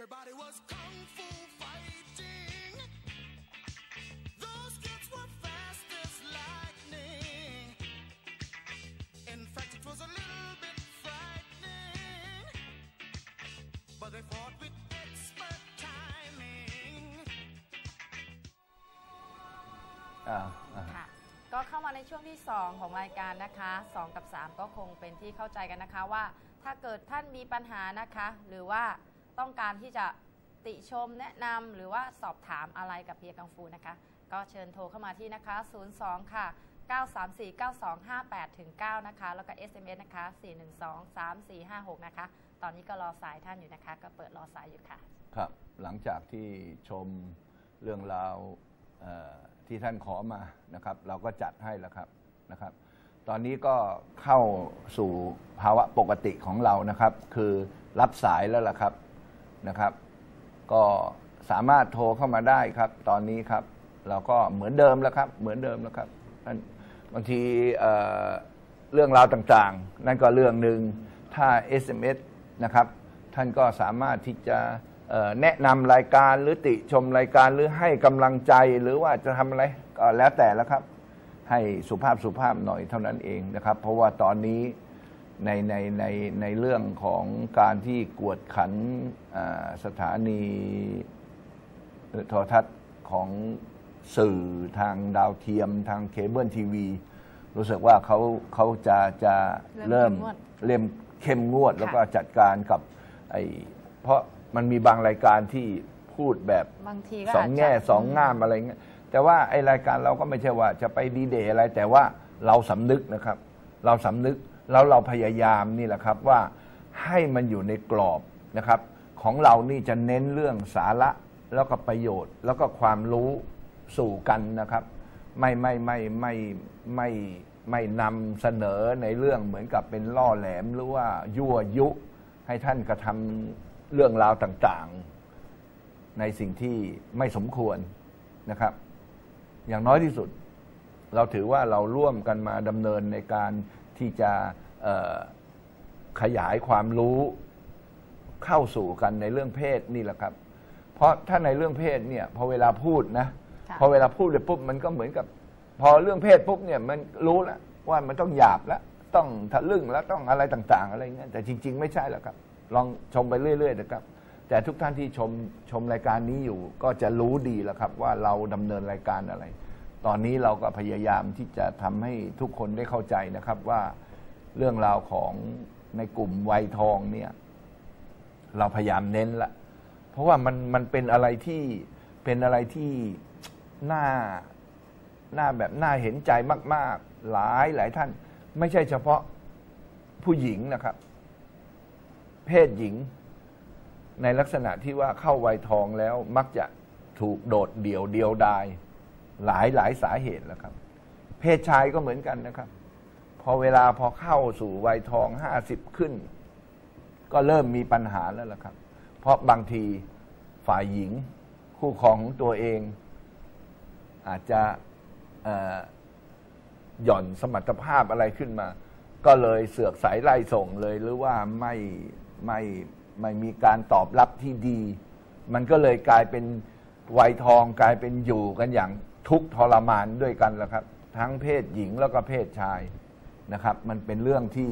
Everybody was kung fu fighting. Those kids were fast as lightning. In fact, it was a little bit frightening. But they fought with expert timing. อ่าอ่าค่ะก็เข้ามาในช่วงที่ 2 ของรายการนะคะ 2 กับ 3 ก็คงเป็นที่เข้าใจกันนะคะว่า ถ้าเกิดท่านมีปัญหานะคะ หรือว่า ต้องการที่จะติชมแนะนำหรือว่าสอบถามอะไรกับเพียกังฟูนะคะ ก็เชิญโทรเข้ามาที่นะคะ 02 ค่ะ 934 9258ถึง9นะคะ แล้วก็ SMS นะคะ 412 3456 นะคะ ตอนนี้ก็รอสายท่านอยู่นะคะ ก็เปิดรอสายอยู่ค่ะ ครับ หลังจากที่ชมเรื่องราวที่ท่านขอมานะครับ เราก็จัดให้แล้วครับนะครับ ตอนนี้ก็เข้าสู่ภาวะปกติของเรานะครับ คือรับสายแล้วล่ะครับ นะครับ ก็สามารถโทรเข้ามาได้ครับ ตอนนี้ครับ เราก็เหมือนเดิมแล้วครับ เหมือนเดิมแล้วครับท่านบางทีเรื่องราวต่างๆ นั่นก็เรื่องหนึ่งถ้า SMS นะครับ ท่านก็สามารถที่จะแนะนำรายการหรือติชมรายการหรือให้กำลังใจหรือว่าจะทำอะไรก็แล้วแต่แล้วครับ ให้สุภาพสุภาพหน่อยเท่านั้นเองนะครับ เพราะว่าตอนนี้ ในในในในเรื่องของการที่กวดขันอ่าสถานีโทรทัศน์ของสื่อทางดาวเทียมทางเคเบิลทีวี รู้สึกว่าเขาเขาจะจะเริ่เริ่มมเข้มงวดเริ่มเข้มงวดแล้วก็ค่ะจัดการกับไอ้เพราะมันมีบางรายการที่พูดแบบบางทีก็สองาจจะแง่สองง่ามอะไรเงี้ยแต่ว่าไอรายการเราก็ไม่ใช่ว่าจะไปดีเดย์อะไร แต่ว่าเราสำนึกนะครับ เราสำนึก แล้วเราพยายามนี่แหละครับว่าให้มันอยู่ในกรอบนะครับ ของเรานี่จะเน้นเรื่องสาระแล้วก็ประโยชน์ แล้วก็ความรู้สู่กันนะครับ ไม่ไม่ไม่ไม่ไม่ไม่นำเสนอในเรื่องเหมือนกับเป็นล่อแหลมหรือว่ายั่วยุ ให้ท่านกระทำเรื่องราวต่างๆ ในสิ่งที่ไม่สมควรนะครับ อย่างน้อยที่สุด เราถือว่าเราร่วมกันมาดำเนินในการ ที่จะเอ่อขยายความรู้เข้าสู่กันในเรื่องเพศนี่แหละครับ เพราะถ้าในเรื่องเพศเนี่ยพอเวลาพูดนะค่ะพอเวลาพูดเลยปุ๊บมันก็เหมือนกับ พอเรื่องเพศปุ๊บเนี่ยมันรู้แล้วว่ามันต้องหยาบแล้วต้องทะลึ่งแล้วต้องอะไรต่าง ๆ อะไรเงี้ยแต่จริง ๆ ไม่ใช่แล้วครับ ลองชมไปเรื่อยๆนะครับ แต่ทุกท่านที่ชมชมรายการนี้อยู่ ก็จะรู้ดีแล้วครับ ว่าเราดำเนินรายการอะไร ตอนนี้เราก็พยายามที่จะทำให้ทุกคนได้เข้าใจนะครับว่าเรื่องราวของในกลุ่มวัยทองเนี่ย เราพยายามเน้นละเพราะว่ามันมันเป็นอะไรที่เป็นอะไรที่น่าน่าแบบน่าเห็นใจมาก ๆ หลายหลายท่าน ไม่ใช่เฉพาะผู้หญิงนะครับ เพศหญิง ในลักษณะที่ว่าเข้าวัยทองแล้วมักจะถูกโดดเดี่ยวเดียวดาย หลายหลายสาเหตุแล้วครับ เพศชายก็เหมือนกันนะครับ พอเวลาพอเข้าสู่วัยทองห้าสิบขึ้น ก็เริ่มมีปัญหาแล้วล่ะครับ เพราะบางทีฝ่ายหญิงคู่ครองของตัวเอง อาจจะหย่อนสมรรถภาพอะไรขึ้นมา ก็เลยเสือกสายไล่ส่งเลยหรือว่าไม่ไม่ไม่มีการตอบรับที่ดี มันก็เลยกลายเป็นวัยทองกลายเป็นอยู่กันอย่าง ทุกทรมานด้วยกันแล้วครับ ทั้งเพศหญิงแล้วก็เพศชายนะครับ มันเป็นเรื่องที่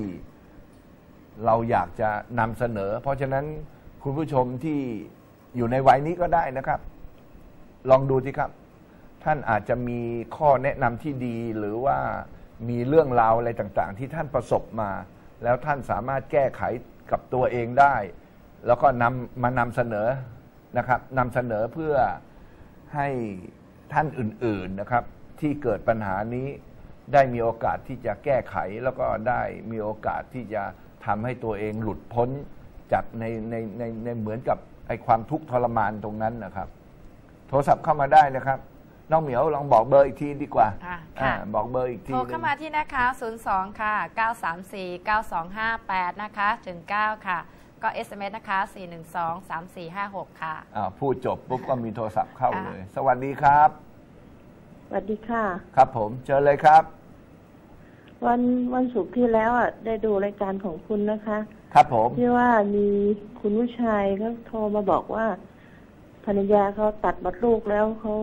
เราอยากจะนำเสนอ เพราะฉะนั้นคุณผู้ชมที่อยู่ในวัยนี้ก็ได้นะครับ ลองดูสิครับ ท่านอาจจะมีข้อแนะนำที่ดีหรือว่ามีเรื่องราวอะไรต่างๆ ที่ท่านประสบมา แล้วท่านสามารถแก้ไขกับตัวเองได้ แล้วก็นำมานำเสนอนะครับนำเสนอเพื่อให้ ท่านอื่น ๆนะครับ ที่เกิดปัญหานี้ได้มีโอกาสที่จะแก้ไขแล้วก็ได้มีโอกาสที่จะทำให้ตัวเองหลุดพ้นจากในในในในเหมือนกับไอ้ความทุกข์ทรมานตรงนั้นนะครับ โทรศัพท์เข้ามาได้นะครับ น้องเหมียวลองบอกเบอร์อีกทีดีกว่าค่ะอ่าค่ะบอกเบอร์อีกทีโทรหนึ่เข้างมาที่นะคะ 02 ค่ะ 934 9258 นะคะถึง9ค่ะ ก็ SMS นะคะ 412 3456 ค่ะอ่าพูดจบปุ๊บก็มีโทรศัพท์เข้าค่ะเลย สวัสดีครับ สวัสดีค่ะ ครับผมเจอเลยครับ วันวันศุกร์ที่แล้วอะได้ดูรายการของคุณนะคะ ครับผมที่ว่ามีคุณผู้ชายเขาโทรมาบอกว่าภรรยาเขาตัดมดลูกแล้วเขา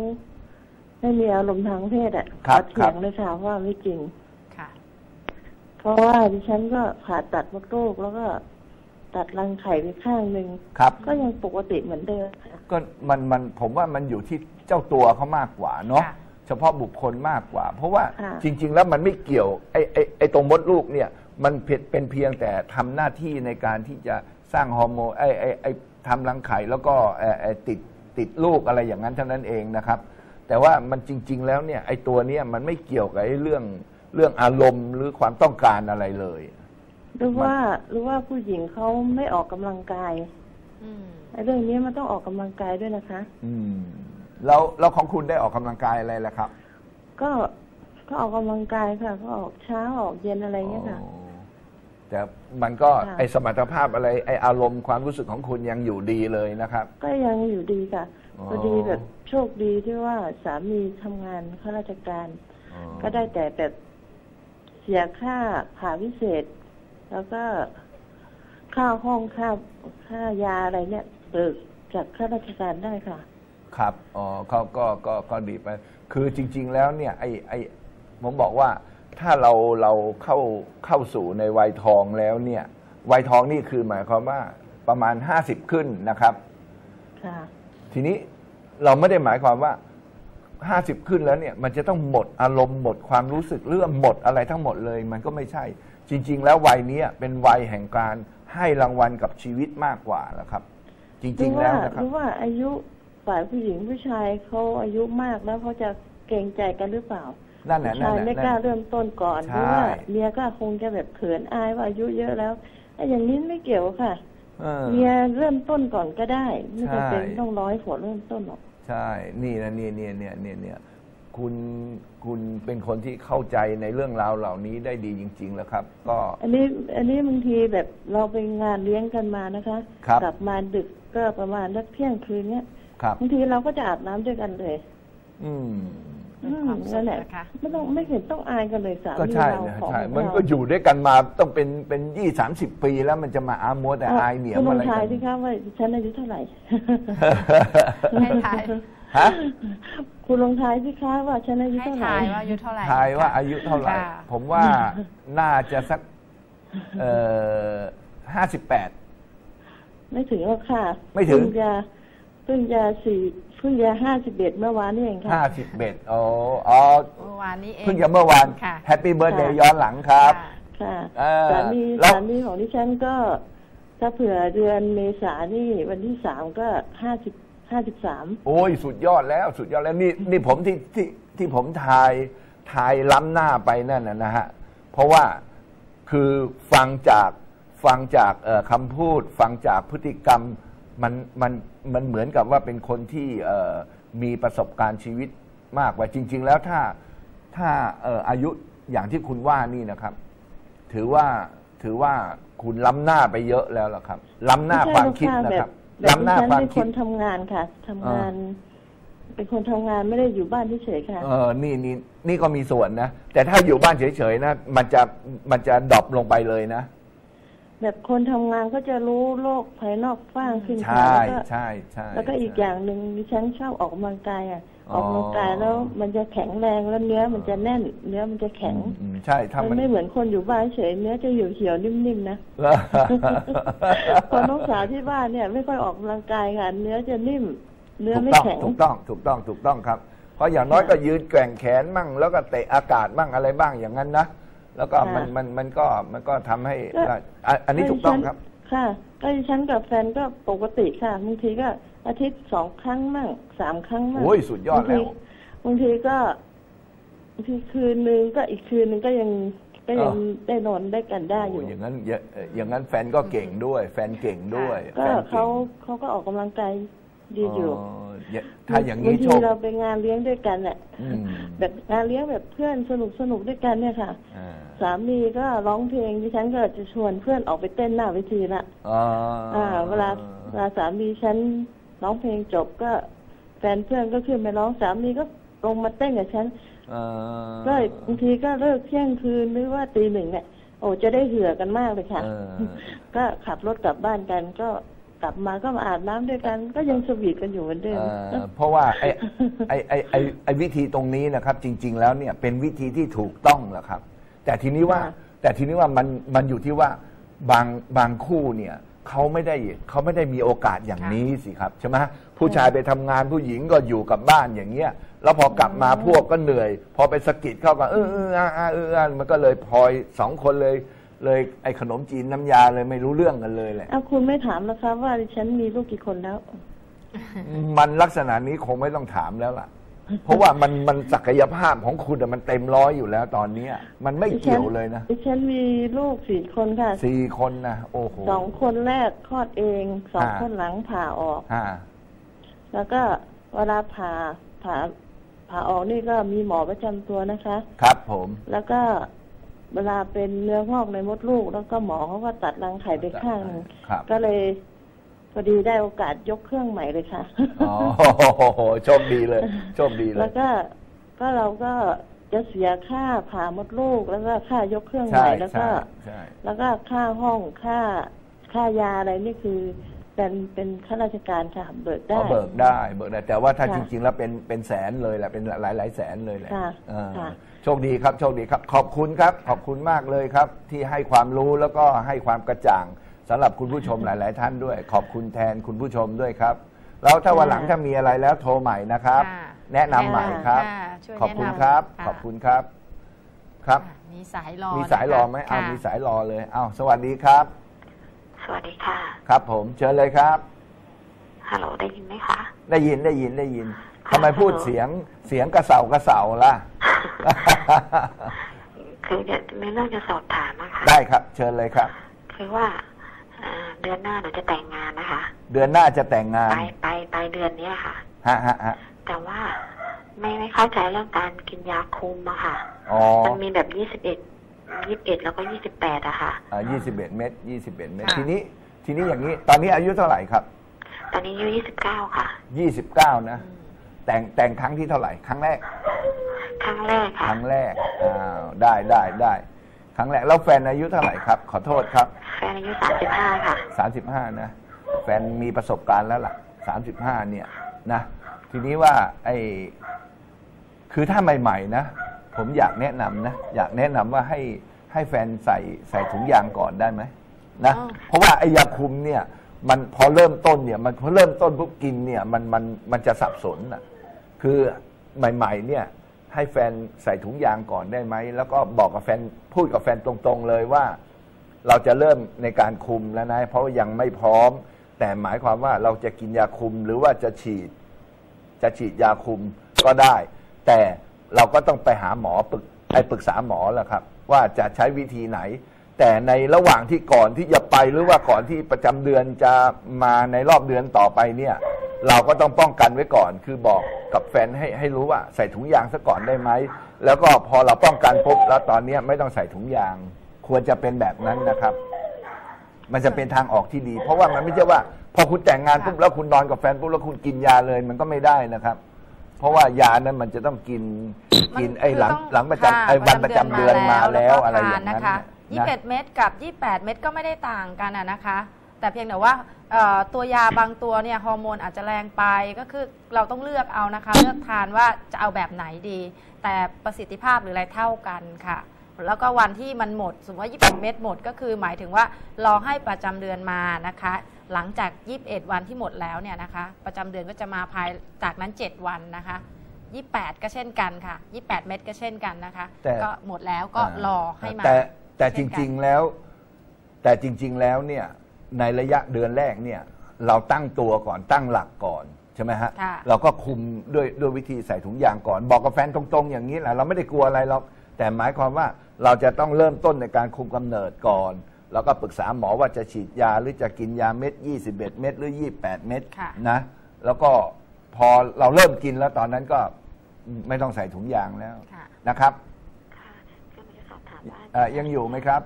ไม่มีอารมณ์ทางเพศอะครับขอเถียงเลยค่ะว่าไม่จริง ค่ะ เพราะว่าดิฉันก็ผ่าตัดมดลูกแล้วก็ ตัดรังไข่ไปข้างหนึ่งครับ ก็ยังปกติเหมือนเดิมค่ะก็มันมันผมว่ามันอยู่ที่เจ้าตัวเขามากกว่าเนาะค่ะเฉพาะบุคคลมากกว่า เพราะว่าค่ะจริง ๆ แล้วมันไม่เกี่ยวไอ้ไอ้ไอ้ตรงมดลูกเนี่ยมันเพียเป็นเพียงแต่ทำหน้าที่ในการที่จะสร้างฮอร์โมนไอ้ไอ้ไอ้ทำรังไข่แล้วก็เอ่อเอ่อติดติดลูกอะไรอย่างนั้นเท่านั้นเองนะครับ แต่ว่ามันจริง ๆ แล้วเนี่ยไอ้ตัวเนี้ยมันไม่เกี่ยวกับไอ้เรื่องเรื่องอารมณ์หรือความต้องการอะไรเลย หรือว่าหรือว่าผู้หญิงเขาไม่ออกกำลังกายอืมไอ้เรื่องนี้มันต้องออกกำลังกายด้วยนะคะ อืมแล้วแล้วของคุณได้ออกกำลังกายอะไรล่ะครับ ก็ก็ออกกำลังกายค่ะ ก็ออกเช้าออกเย็นอะไรเงี้ยค่ะอ๋อแต่มันก็ค่ะไอสมรรถภาพอะไรไออารมณ์ความรู้สึกของคุณยังอยู่ดีเลยนะครับ ก็ยังอยู่ดีค่ะอ๋อพอดีแบบโชคดีที่ว่าสามีทำงานข้าราชการอ๋อก็ได้แต่แบบเสียค่าผ่าพิเศษ แล้วก็ค่าห้องค่าค่ายาอะไรเนี่ยเบิกจากข้าราชการได้ค่ะ ครับอ๋อเขาก็ก็ก็ดีไป คือจริง ๆ แล้วเนี่ยไอไอผมบอกว่าถ้าเราเราเข้าเข้าสู่ในวัยทองแล้วเนี่ย วัยทองนี่คือหมายความว่าประมาณ50ขึ้นนะครับ ค่ะ ทีนี้เราไม่ได้หมายความว่า50ขึ้นแล้วเนี่ย มันจะต้องหมดอารมณ์หมดความรู้สึกเรื่องหมดอะไรทั้งหมดเลย มันก็ไม่ใช่ จริง ๆ แล้ววัยเนี้ยเป็นวัยแห่งการให้รางวัลกับชีวิตมากกว่าแล้วครับจหรืริงอๆว่าแล้วนะคหรับรือว่าอายุฝ่ายผู้หญิงผู้ชายเขาอายุมากแล้วเขาจะเกรงใจกันหรือเปล่านั่นแหละผู้นั่นชายแหละไม่นั่กล้านเริ่มต้นก่อนใช่หรือว่าเมียก็คงจะแบบเขินอายว่าอายุเยอะแล้วไอ้อย่างนี้ไม่เกี่ยวค่ะเออเมียเริ่มต้นก่อนก็ได้ ไม่จำเป็นใช่ต้องร้อยผัวเริ่มต้นหรอกใช่ นี่นะเนี่ยเนี่ยเนี่ยเนี่ยเนี่ย คุณคุณเป็นคนที่เข้าใจในเรื่องราวเหล่านี้ได้ดีจริง ๆ แล้วครับ ก็อันนี้อันนี้บางทีแบบเราไปงานเลี้ยงกันมานะคะครับกลับมาดึกก็ประมาณสักเที่ยงคืนเนี้ยครับบางทีเราก็จะอาบน้ำด้วยกันเลย อืมเป็นความสุขนั่นแหละนะคะไม่ต้องไม่เห็นต้องอายกันเลยสาก็มีใช่เรานะของใช่เรามันก็อยู่ด้วยกันมาต้องเป็นเป็นยี่สามสิบปีแล้วมันจะมาอามัวแต่อายเหนียวคุณลอะองไรทายกันสิคะว่าฉันอายุเท่าไหร่ให้ทาย ฮะคุณลองทายสิคะว่าฉันอายุให้เท่าไหร่ ทายว่าอายุเท่าไหร่ทายว่าค่ะอายุเท่าไหร่ ค่ะผมว่าน่าจะสักเอ่อห้าสิบแปด ไม่ถึงหรอกค่ะไม่ถึง เพิ่จะเพิ่งจะสี่เพิ่งจะห้าสิบเอ็ดเมื่อวานนี่เองค่ะ ห้าสิบเอ็ดอ๋ออ๋อเมื่อวานนี้เองเพิ่งจะเมื่อวานค่ะแฮปปี้เบิร์ดเดย์ค่ะ ย้อนหลังครับค่ะค่ะเอ่อสามีแล้ว สามีของดิฉันก็ ถ้าเผื่อเดือนเมษานี่วันที่สามก็ห้าสิบ ห้าสิบสามโอ้ยสุดยอดแล้วสุดยอดแล้วนี่นี่ผมที่ที่ที่ผมทายทายล้ำหน้าไปนั่นนะนะฮะ เพราะว่าคือฟังจากฟังจากคำพูด ฟังจากพฤติกรรมมันมันมันเหมือนกับว่าเป็นคนที่มีประสบการณ์ชีวิตมากกว่าจริง ๆ แล้วถ้าถ้าเอ่ออายุอย่างที่คุณว่านี่นะครับ ถือว่าถือว่าคุณล้ำหน้าไปเยอะแล้วล่ะครับ ล้ำหน้าความคิดนะครับ แบบล้ำหน้าดิฉันความเป็นคิคดนทำงานค่ะทำงาน เป็นคนทำงานไม่ได้อยู่บ้านเฉยๆค่ะ เออนี่นี่นี่ก็มีส่วนนะ แต่ถ้าอยู่บ้านเฉยๆนะ มันจะมันจะดรอปลงไปเลยนะ แบบคนทำงานก็จะรู้โลกภายนอกกว้างขึ้นใช่ค่ะแล้วก็ใช่ใช่แล้วก็อีกอย่างหนึ่งดิฉันชอบออกกำลังกายอะ อ๋อออกกำลังกายแล้วมันจะแข็งแรงแล้วเนื้อมันจะแน่น เนื้อมันจะแข็งอืมใช่ถ้ามัมันนไม่เหมือนคนอยู่บ้านเฉยเนื้อจะอยู่เหี่ยวๆนิ่มๆนะแล้วคนน้องสาวที่บ้านเนี่ยไม่ค่อยออกกำลังกายค่ะเนื้อจะนิ่ม เนื้อถูกไม่ต้องแข็งถูกต้องถูกต้องถูกต้องครับ เพราะอย่างน้อยก็ยืนแกว่งแขนมั่ง แล้วก็เตะอากาศมั่งอะไรบ้างอย่างนั้นนะแล้วก็มันค่ะมันมันก็มันก็ทำให้ก็อะอันนี้ถูกต้องครับ ค่ะ ก็ดิฉันกับแฟนก็ปกติค่ะบางทีก็อาทิตย์สองครั้งมั่งสามครั้งมั่งโอ้ยสุดยอดแล้วบางทีก็บางทีคืนนึงก็อีกคืนนึงก็ยังก็ยังอ๋อได้นอนได้กันได้อยู่โอ้อย่างนั้นอย่าอย่างนั้นแฟนก็เก่งด้วย แฟนเก่งด้วย ก็แฟนเขางเขาก็ออกกำลังกาย ดีอยู่อย่าถ้าอย่างบานี้งโชทีคเราไปงานเลี้ยงด้วยกันแหละอืมแบบงานเลี้ยงแบบเพื่อนสนุกสนุกด้วยกันเนี่ยค่ะอ่าสามีก็ร้องเพลงดิฉันก็จะชวนเพื่อนออกไปเต้นหน้าเวทีละอ่าอ่าเวลาเวลาสามีฉันร้องเพลงจบก็แฟนเพื่อนก็ขึ้นไปร้องสามีก็ลงมาเต้นกับฉันอ่าก็บางทีก็เลิกเที่ยงคืนหรือว่าตีหนึ่งเนี่ยโอ้จะได้เหือกันมากเลยค่ะเออก็ขับรถกลับบ้านกันก็ก ลับมาก็มาอาบน้ำด้วยกัน ก็ยังสวีทกันอยู่เหมือนเดิมเอ่อเพราะว่าไอ้ไอ้ไอ้ไอ้ไอ้วิธีตรงนี้นะครับ จริง ๆ แล้วเนี่ยเป็นวิธีที่ถูกต้องแหละครับ แต่ทีนี้ว่าค่ะแต่ทีนี้ว่ามันมันอยู่ที่ว่าบางบางคู่เนี่ยเขาไม่ได้เขาไม่ได้มีโอกาสอย่างนี้สิครับใช่ไหมผู้ชายไปทำงานผู้หญิงก็อยู่กับบ้านอย่างเงี้ยแล้วพอกลับมาพวกก็เหนื่อย พอไปสะกิดเข้าก็เออเอออาอาเอออามันก็เลยพลอยสองคนเลย เลยไอ้ขนมจีนน้ำยาเลยไม่รู้เรื่องกันเลยแหละเอาคุณไม่ถามนะคะว่าดิฉันมีลูกกี่คนแล้ว มันลักษณะนี้คงไม่ต้องถามแล้วล่ะ เพราะว่ามันมันศักยภาพของคุณอะมันเต็มร้อยอยู่แล้วตอนเนี้ย มันไม่เกี่ยวเลยนะดิฉันมีลูกสี่คนค่ะสี่คนนะโอ้โหสองคนแรกคลอดเองสองอ่าคนหลังผ่าออกอ่าแล้วก็เวลาผ่าผ่าผ่าออกนี่ก็มีหมอประจำตัวนะคะ ครับผม แล้วก็ เวลาเป็นเนื้องอกในมดลูก แล้วก็หมอเขาก็ตัดรังไข่ไปข้างหนึ่งครับ ก็เลยพอดีได้โอกาสยกเครื่องใหม่เลยค่ะอ๋อโชคดีเลยโชคดีเลแล้ยวก็ก็เราก็จะเสียค่าผ่ามดลูกแล้วก็ค่ายกเครื่องใหใช่ม่แล้วใช่ก็ใช่แล้วก็ค่าห้องค่าค่ายาอะไรนี่คือเป็นเป็นข้าราชการค่ะเบิกขได้อเบิกได้เบิกได้แต่ว่าถ้าค่ะจริง ๆ แล้วเป็นเป็นแสนเลยแหละเป็นหลายหลายๆแสนเลยแหละค่ะเออค่ะ โชคดีครับโชคดีครับ ขอบคุณครับ ขอบคุณมากเลยครับ ที่ให้ความรู้แล้วก็ให้ความกระจ่างสำหรับคุณผู้ชมหลาย ๆ ท่านด้วย ขอบคุณแทนคุณผู้ชมด้วยครับ แล้วถ้าวันหลังถ้ามีอะไรแล้วโทรใหม่นะครับ ค่ะแนะนำใหม่ครับค่ะช่วยขอบคุณแนะนำครับค่ะ ขอบคุณครับครับค่ะมีสายรอมีสายรอไหมนะคะเอาค่ะมีสายรอเลยเอาสวัสดีครับ สวัสดีค่ะ ครับผมเชิญเลยครับ ฮัลโหลได้ยินไหมคะ ได้ยินได้ยินได้ยินค่ะ ทำไมพูดฮัลโหลเสียงเสียงกระเสากระเสาล่ะ คือจะมีเรื่องจะสอบถามนะคะได้ครับ เชิญเลยครับ คือว่าอ่าเดือนหน้าหนูจะแต่งงานนะคะ เดือนหน้าจะแต่งงาน ไปไปไปเดือนเนี้ยค่ะฮะฮะฮะแต่ว่าไม่ไม่เข้าใจเรื่องการกินยาคุมอะค่ะอ๋อมันมีแบบยี่สิบเอ็ดยี่สิบเอ็ดแล้วก็ยี่สิบแปดอะค่ะยี่สิบเอ็ดเม็ดยี่สิบเอ็ดเม็ดค่ะทีนี้ ทีนี้อย่างนี้ ตอนนี้อายุเท่าไหร่ครับ ตอนนี้อายุยี่สิบเก้าค่ะยี่สิบเก้านะ แต่งแต่งครั้งที่เท่าไหร่ครั้งแรก ครั้งแรกคค่ะรั้งแรกอ้าวได้ได้ได้ ครั้งแรกแล้วแฟนอายุเท่าไหร่ครับ ขอโทษครับแฟนอายุสามสิบห้าค่ะ สามสิบห้านะแฟนมีประสบการณ์แล้วล่ะสามสิบห้าเนี่ยนะทีนี้ว่าไอ้คือถ้าใหม่ๆนะ ผมอยากแนะนำนะ อยากแนะนำว่าให้ให้แฟนใส่ใส่ถุงยางก่อนได้ไหมนะอ๋อ เพราะว่าไอ้ยาคุมเนี่ย มันพอเริ่มต้นเนี่ย มันพอเริ่มต้นปุ๊บกินเนี่ย มันมันมันจะสับสนอะ คือใหม่ ๆ เนี่ยให้แฟนใส่ถุงยางก่อนได้ไหม แล้วก็บอกกับแฟนพูดกับแฟนตรงๆเลยว่า เราจะเริ่มในการคุมแล้วนะ เพราะายังไม่พร้อม แต่หมายความว่าเราจะกินยาคุมหรือว่าจะฉีด จะฉีดยาคุมก็ได้ แต่เราก็ต้องไปหาหมอปรึกไปปรึกษาหมอแหละครับ ว่าจะใช้วิธีไหน แต่ในระหว่างที่ก่อนที่จะไปหรือว่าก่อนที่ประจำเดือนจะมาในรอบเดือนต่อไปเนี่ย เราก็ต้องป้องกันไว้ก่อน คือบอกกับแฟนให้ให้รู้ว่า ใส่ถุงยางซะก่อนได้ไหม แล้วก็พอเราป้องกันปุ๊บแล้วตอนเนี้ยไม่ต้องใส่ถุงยาง ควรจะเป็นแบบนั้นนะครับ มันจะเป็นทางออกที่ดี เพราะว่ามันไม่ใช่ว่า พอคุณแต่งงานปุ๊บแล้วคุณนอนกับแฟนปุ๊บแล้วคุณกินยาเลย มันก็ไม่ได้นะครับ เพราะว่ายานั้นมันจะต้องกินมันกินไอ้หลังคือต้องหลังประค่ะจำไอ้วันประจำเดือนมาแล้วอะไรอย่างนั้นนะคะน่ะ21 เม็ดกับ 28 เม็ดก็ไม่ได้ต่างกันอะนะคะ แต่เพียงแต่ว่าเอ่อ ตัวยาบางตัวเนี่ยฮอร์โมนอาจจะแรงไปก็คือเราต้องเลือกเอานะคะ เลือกทานว่าจะเอาแบบไหนดี แต่ประสิทธิภาพหรืออะไรเท่ากันค่ะ แล้วก็วันที่มันหมด สมมติว่า21เม็ดหมดก็คือหมายถึงว่ารอให้ประจำเดือนมานะคะ หลังจาก 21 วันที่หมดแล้วเนี่ยนะคะ ประจำเดือนก็จะมาภายจากนั้น 7 วันนะคะ28 ก็เช่นกันค่ะ 28 เม็ดก็เช่นกันนะคะแต่ก็หมดแล้วก็รอให้มาแต่แต่จเช่นกันริงๆแล้ว แต่จริง ๆแล้วเนี่ย ในระยะเดือนแรกเนี่ยเราตั้งตัวก่อนตั้งหลักก่อนใช่ไหมฮะค่ะ เราก็คุมด้วยด้วยวิธีใส่ถุงยางก่อน บอกกับแฟนตรงๆ อย่างนี้แหละเราไม่ได้กลัวอะไรหรอกแต่หมายความว่าเราจะต้องเริ่มต้นในการคุมกำเนิดก่อน แล้วก็ปรึกษาหมอว่าจะฉีดยาหรือจะกินยาเม็ด 21 เม็ดหรือ 28 เม็ดค่ะ นะแล้วก็พอเราเริ่มกินแล้วตอนนั้นก็ไม่ต้องใส่ถุงยางแล้วค่ะ นะครับค่ะก็มันจะสอบถามว่าเอ่อยังอยู่ไหมครับ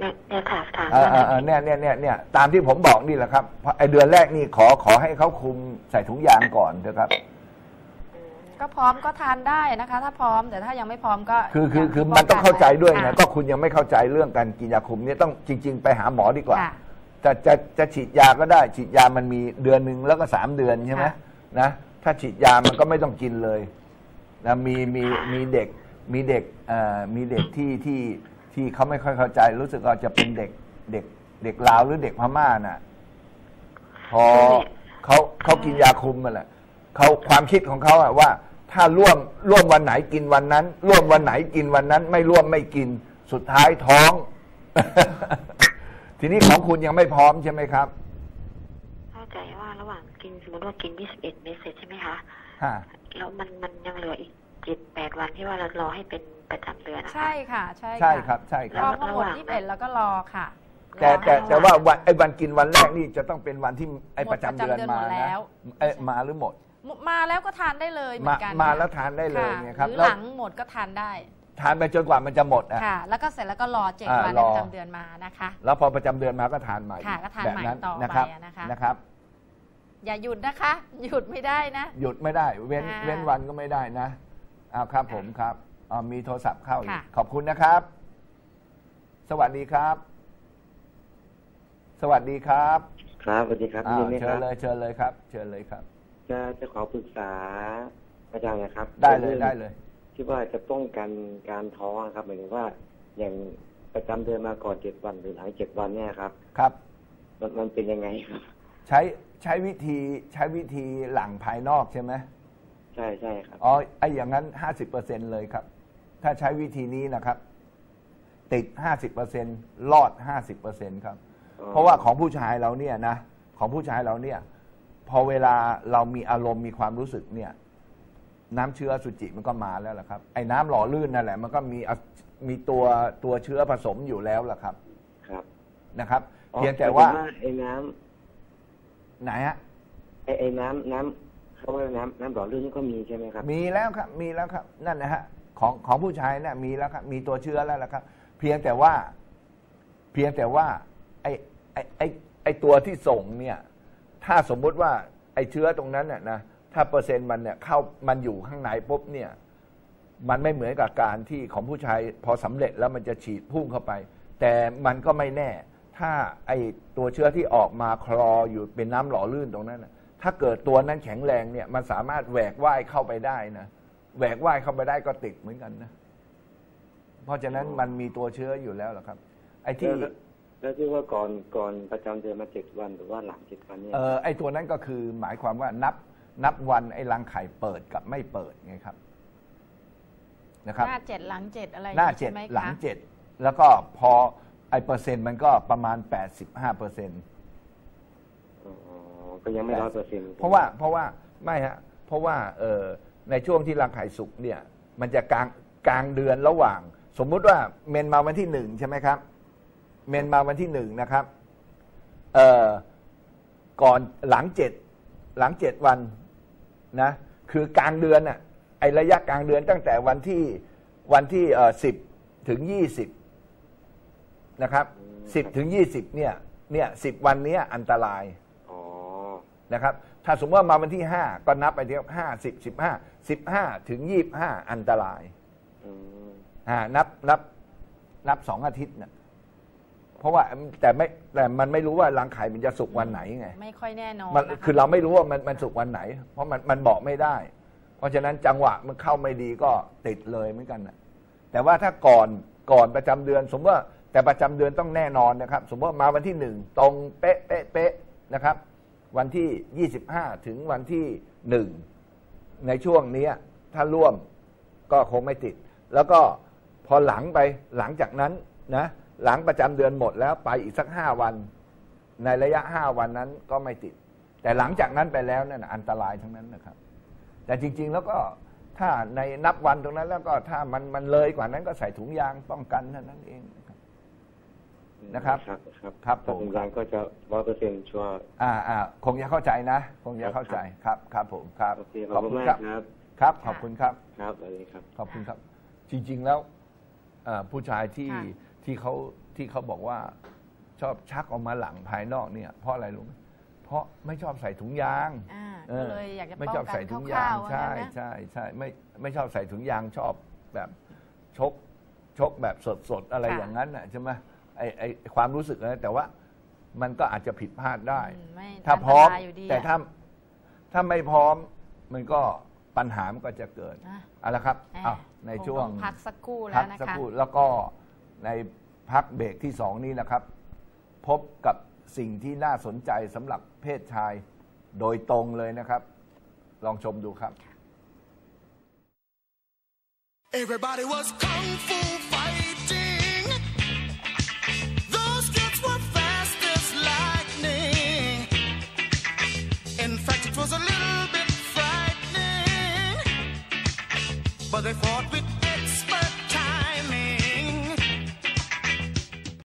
เนี่ยเนี่ยถามถามเออว่าเออเออเนี่ยเนี่ยเนี่ยเนี่ยตามที่ผมบอกนี่แหละครับเพราะไอเดือนแรกนี่ขอขอให้เขาคุมใส่ถุงยางก่อนเถอะครับ ก็พร้อมก็ทานได้นะคะ ถ้าพร้อมแต่ถ้ายังไม่พร้อมก็คือคือคือป้มันต้องเข้าใจด้วยไงค่ะก็คุณยังไม่เข้าใจเรื่องการกินยาคุมเนี่ยต้องจริง ๆ ไปหาหมอดีกว่าค่ะจะจะจะฉีดยาก็ได้ ฉีดยามันมีเดือนหนึ่งแล้วก็สามเดือนใช่ไหมค่ะนะถ้าฉีดยามันก็ไม่ต้องกินเลยนะมีมีมีเด็กมีเด็กเอ่อมีเด็กที่ที่ ที่เขาไม่ค่อยเข้าใจ รู้สึกว่าจะเป็นเด็กเด็ก เด็กลาวหรือเด็กพม่าน่ะ พอเขาเขากินยาคุมมาแหละเขาความคิดของเขาอะว่า ถ้าร่วมร่วมวันไหนกินวันนั้น ร่วมวันไหนกินวันนั้น ไม่ร่วมไม่กินสุดท้ายท้อง ทีนี้ของคุณยังไม่พร้อมใช่ไหมครับ เข้าใจว่าระหว่างกินสมมติว่ากิน 21 เม็ดเสร็จใช่ไหมคะฮะแล้วมันมันยังเหลืออีก 7 8วันที่ว่าเรารอให้เป็นประจำเดือนนะคะ ใช่ค่ะ ใช่ะใช่ครับ ใช่ครรัอบ พอหมดยี่สิบเอ็ดแล้วก็รอค่ะแต่รอแต่ให้แต่ว่าวันไอ้วันกินวันแรกนี่จะต้องเป็นวันที่ไอ้หมดประจำเดือนประจำเดือนมาหมดแล้นะวเอ้ยมาหรือหมด มาแล้วก็ทานได้เลยเหมืมาอนกันมาค่ะแล้วทานได้เลยะไงครับหรือแล้วหลังหมดก็ทานได้ ทานไปจนกว่ามันจะหมดอะ ค่ะ แล้วก็เสร็จแล้วก็รอเจ็ดอ่าวันรอ ประจำเดือนมานะคะ แล้วพอประจำเดือนมาก็ทานใหม่ค่ะก็ทานแบบใหม่นั้นต่อไปนะครับอะนะคะ นะครับ อย่าหยุดนะคะ หยุดไม่ได้นะ หยุดไม่ได้ เว้นอ่า เว้นวันก็ไม่ได้นะ อ้าวครับผมครับอ่ามีโทรศัพท์เข้าอีกค่ะ ขอบคุณนะครับ สวัสดีครับ สวัสดีครับครับสวัสดีครับอ้ายิวนดีเชิครัญบเลยเชิญเลยครับ เชิญเลยครับ จะจะขอปรึกษาอาจารย์นะครับได้เลยรื่องได้เลย ที่ว่าจะป้องกันการท้องครับหมายถึงว่า อย่างประจำเดือนมาก่อนเจ็ดวันหรือหลังเจ็ดวันเนี่ยครับ ครับ มันมันเป็นยังไงครับ ใช้ใช้วิธีใช้วิธีหลังภายนอกใช่ไหมใช่ใช่ครับ อ๋อไอ้อย่างนั้นห้าสิบเปอร์เซ็นเลยครับ ถ้าใช้วิธีนี้นะครับ ติดห้าสิบเปอร์เซ็นรอดห้าสิบเปอร์เซ็นครับอ๋อเพราะว่าของผู้ชายเราเนี่ยนะ ของผู้ชายเราเนี่ย พอเวลาเรามีอารมณ์มีความรู้สึกเนี่ย น้ำเชื้ออสุจิมันก็มาแล้วล่ะครับ ไอ้น้ำหล่อลื่นนั่นแหละ มันก็มีอสมีตัวตัวเชื้อผสมอยู่แล้วล่ะครับ ครับนะครับอ๋อเพียงแต่ว่าหมยถึงไอ้น้ำไหนฮะไอ้ไอ้น้ำน้ำ เขาว่าน้ำน้ำหล่อลื่นนี่ก็มีใช่ไหมครับ มีแล้วครับ มีแล้วครับ นั่นนะฮะของของผู้ชายเนี่ยมีแล้วครับ มีตัวเชื้อแล้วละครับ เพียงแต่ว่าเพียงแต่ว่าไอ้ไอ้ไอ้ไอ้ตัวที่ส่งเนี่ย ถ้าสมมุติว่าไอ้เชื้อตรงนั้นน่ะนะถ้าเปอร์เซ็นต์มันเนี่ยเข้ามันอยู่ข้างในปุ๊บเนี่ย มันไม่เหมือนกับการที่ของผู้ชายพอสำเร็จแล้วมันจะฉีดพุ่งเข้าไป แต่มันก็ไม่แน่ ถ้าไอ้ตัวเชื้อที่ออกมาคลออยู่เป็นน้ำหล่อลื่นตรงนั้นนะ ถ้าเกิดตัวนั้นแข็งแรงเนี่ยมันสามารถแหวกว่ายเข้าไปได้นะแหวกว่ายเข้าไปได้ก็ติดเหมือนกันนะ เพราะฉะนั้นมันมีตัวเชื้ออยู่แล้วล่ะครับ ไอ้ที่แล้วแล้วที่ว่าก่อนก่อนประจำเดือนมาเจ็ดวันหรือว่าหลังเจ็ดวันเนี่ยเออไอ้ตัวนั้นก็คือหมายความว่านับนับวันไอ้รังไข่เปิดกับไม่เปิดไงครับนะครับหน้าเจ็ดหลังเจ็ดอะไรอย่หน้านี้เจ็ดใช่ไมคะหลังเจ็ดแล้วก็พอไอ้เปอร์เซ็นต์มันก็ประมาณ 85เปอร์เซ็นต์อ๋อ ก็ยังไม่ร้อยเปอร์เซ็นต์เพราะว่าเพราะว่าไม่ฮะเพราะว่าเออในช่วงที่รังไข่สุกเนี่ย มันจะกลางกลางเดือนระหว่าง สมมุติว่าเมนมาวันที่หนึ่งใช่ไหมครับ เมนมาวันที่หนึ่งนะครับเอ่อก่อนหลังเจ็ดหลังเจ็ดวันนะคือกลางเดือนน่ะไอระยะกลางเดือนตั้งแต่วันที่วันที่เอ่อสิบถึงยี่สิบนะครับสิบถึงยี่สิบเนี่ยเนี่ยสิบวันเนี้ยอันตรายอ๋อ นะครับ ถ้าสมมติว่ามาวันที่ห้าก็นับไปเดียวห้าสิบสิบห้าสิบห้าถึงยี่บห้าอันตรายอืมอ่านับนับนับสองอาทิตย์นะเพราะว่าแต่ไม่แต่มันไม่รู้ว่ารังไข่มันจะสุกวันไหนไงไม่ค่อยแน่นอนมันนะคะคือเราไม่รู้ว่ามันมันสุกวันไหน เพราะมันมันบอกไม่ได้ เพราะฉะนั้นจังหวะมันเข้าไม่ดีก็ติดเลยเหมือนกันนะแต่ว่าถ้าก่อนก่อนประจำเดือน สมมติว่าแต่ประจำเดือนต้องแน่นอนนะครับ สมมติว่ามาวันที่หนึ่งตรงเป๊ะเป๊ะเป๊ะนะครับ วันที่ยี่สิบห้าถึงวันที่หนึ่งในช่วงนี้ถ้าร่วมก็คงไม่ติด แล้วก็พอหลังไปหลังจากนั้นนะหลังประจำเดือนหมดแล้วไปอีกสักห้าวัน ในระยะห้าวันนั้นก็ไม่ติด แต่หลังจากนั้นไปแล้วนั่นอันตรายทั้งนั้นนะครับ แต่จริง ๆ แล้วก็ถ้าในนับวันตรงนั้นแล้วก็ถ้ามันมันเลยกว่านั้นก็ใส่ถุงยางป้องกันเท่านั้นเอง นะครับนะครับ ครับครับครับถ้าผมเป็นยางก็จะร้อยเปอร์เซ็นต์ชัวร์ อ่าอ่าคงจะเข้าใจนะ คงจะเข้าใจครับครับผมครับโอเคขอบคุณมากครับครับ ครับ ขอบคุณครับ ครับสวัสดีครับ ขอบคุณครับ จริง ๆ แล้วเอ่อผู้ชายที่ค่ะที่เขาที่เขาบอกว่าชอบชักออกมาหลังภายนอกเนี่ย เพราะอะไรรู้ไหมเพราะไม่ชอบใส่ถุงยางอ่าเอก็อเลยอยากจะไม่ป้องชอบกันใส่ถุงคยาร่างวๆว่าใช่งั้นนะ ใช่ใช่ไม่ไม่ชอบใส่ถุงยางชอบแบบชกชกแบบสดๆอะไรอย่างนั้นน่ะใช่ไหม ไอไอความรู้สึกนะแต่ว่ามันก็อาจจะผิดพลาดได้ อืมไม่ถ้าพร้อมนตายยู่ดีแต่อะถ้าถ้าไม่พร้อมมันก็ปัญหามันก็จะเกิดอะ เอาละครับแหมเอาในคช่วงต้องพักสักครู่แล้พัวกนะสักคะ ครู่แล้วก็ในพักเบรกที่สองนี้นะครับ พบกับสิ่งที่น่าสนใจสำหรับเพศชายโดยตรงเลยนะครับ ลองชมดูครับ Everybody was kung fu fighting. They fought with